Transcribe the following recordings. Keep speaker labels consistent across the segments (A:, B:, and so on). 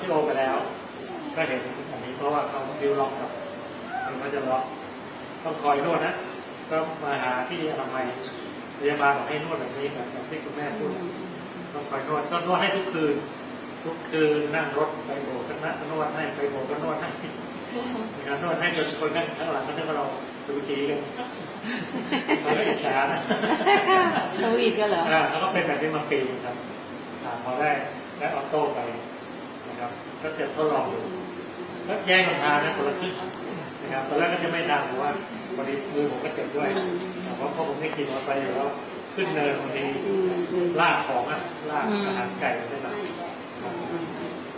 A: ซิโอไปแล้ว ก็เห็นอันนี้เพราะว่าเขาดิวล็อกกับมันก็จะล็อกต้องคอยนวดนะ ก็มาหาที่อนามัยพยาบาลบอกให้นวดแบบนี้แบบแบบที่คุณแม่พูดต้องคอยนวดก็นวดให้ทุกคืน ทุกคืนนั่งรถไปโบกก็นั่งนวดให้ไปโบกก็นวดให้นะครับนวดให้จนคนนั่งข้างหลังก็นึกว่าเราดูจีกันมันก็อิจฉานะ
B: สวีทกันเหรอ
A: อ่าแล้วก็เป็นแบบนี้มาปีนึงครับอ่าพอได้ได้ออโต้ไป นะครับ ก็จะทดลองดูก็แจ้งกันทานนะคนละครึ่งนะครับตอนแรกก็จะไม่ทำเพราะว่าพอดี้มือผมก็เจ็บด้วยแต่เพราพอผมไม่ขี่มอเตอร์ไซค์แล้วขึ้นเนินบางทีลากของอะลาก
B: อา
A: หารไก่ได้หน่อย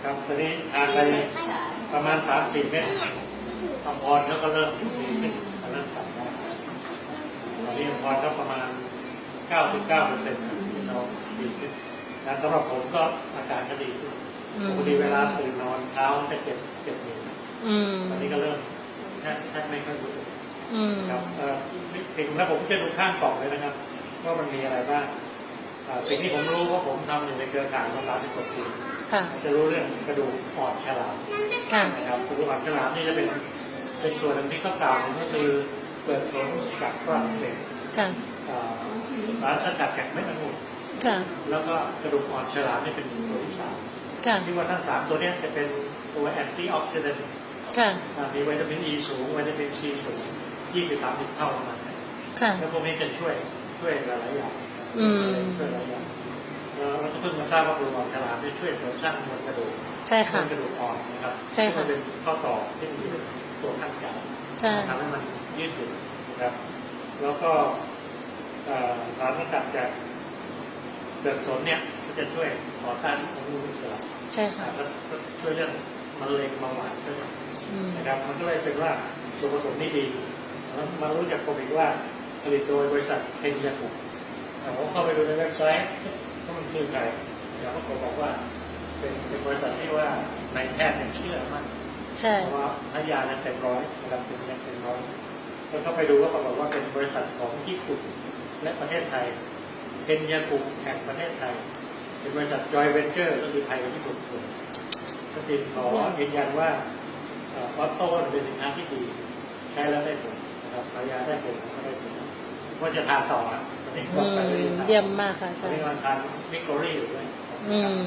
A: ครับตอนนี้ทานไปประมาณสามสี่เม็ดอภพรเขาก็เริ่มดีขึ้นเริ่มตัดได้ตอนนี้อภพรก็ประมาณ99เก้าเปอร์เซ็นต์เราดีขึ้นนะสำหรับผมก็อาการก็ดีขึ้น ป
B: ม
A: กติเวลาตื่นนอนเท้าจะเจ็บเจ็บมือ
B: อืม
A: ตอนนี้ก็เริ่มแทบแทบไม่ค่อยรู้สึก
B: อืม
A: ครับเอ่อถึงแล้วผมจะดูข้างกล่องเลยนะครับว่ามันมีอะไรบ้างอ่าสิ่งที่ผมรู้ว่าผมทำอยู่ในเครือข่ายมาสามสิบกว่าปี
B: ค่ะ
A: จะรู้เรื่องกระดูกอ่อนฉลาม
B: ค่ะ
A: นะครับกระดูกอ่อนฉลามนี่จะเป็นเป็นส่วนหนึ่งที่เขากล่าวถึงก็คือเปิดสนจากฝรั่งเศส
B: ค่ะ
A: อ่าร้านสกัดจากเม็ดองุ่น
B: ค่ะ
A: แล้วก็กระดูกอ่อนฉลามนี่เป็นตัวที่สาม
B: ค่ะ
A: ที่ว่าทั้งสามตัวเนี้จะเป็นตัวแอนตี้ออกซิแดนต์
B: ค่ะ
A: มีวิตามินอ e ีสูงวิตามินซีสูง20 30เท่าประมาณนั้น
B: ค่ะ
A: แล้วพวกนี้จะช่วยช่วยหลายๆอย่าง
B: อืม
A: ช่วยหลายอย่างแล้วเราก็เพิ่งมาทราบว่ากระดูกอ่อนฉลามจะช่วยเสริมสร้างมวลกระดูก
B: ใช่ค่ะ
A: เพิ่มกระดูกอ่อนนะครับ
B: ใช่ค่ะ
A: ที่มันเป็นข้อต่อที่มีตัวขั้นกลาง
B: ใช่
A: ทำให้มันยืดหยุ่นนะครับ แล้วก็เอ่อสารสกัดจาก เดือดสนเนี่ยก็จะช่วยต่อต้านอนุมูลอิสระ
B: ใช่ค่ะ
A: อ่าก็ก็ช่วยเรื่องมะเร็งเบาหวานด้วย
B: อืม
A: นะครับมันก็เลยเป็นว่าส่วนผสมนี่ดีแล้วมารู้จากโควิดว่าผลิตโดยบริษัทเทนยากุผมเข้าไปดูในเว็บไซต์ว่ามันคือใครแล้วเขาบอกว่าเป็นเป็นบริษัทที่ว่านายแพทย์เนี่ยเชื่อมาก
B: ใช่
A: เพราะว่าพยานั้นเต็มร้อยนะครับเป็นเต็มร้อยแล้วก็ไปดูว่าปรากฏว่าเป็นบริษัทของญี่ปุ่นและประเทศไทย เทนยากุแห่งประเทศไทย เป็นบริษัทจอยเวนเจอร์ก็คือไทยกับญี่ปุ่นรวมก็ติดขอยืนยันว่าเอออโต้เป็นสินค้าที่ดี ใช้แล้วได้ผลนะครับภรรยาได้ผลก็ได้ผลว่าจะทานต่ออะตอนนี้
B: อื
A: ก็ไป
B: ม
A: เรื่อยๆ
B: เยี่ยมมากค่ะอา
A: ตอ
B: จานร
A: นี้
B: ย์
A: กำลังทานมิกโกรี่อยู่ด้วย
B: อืม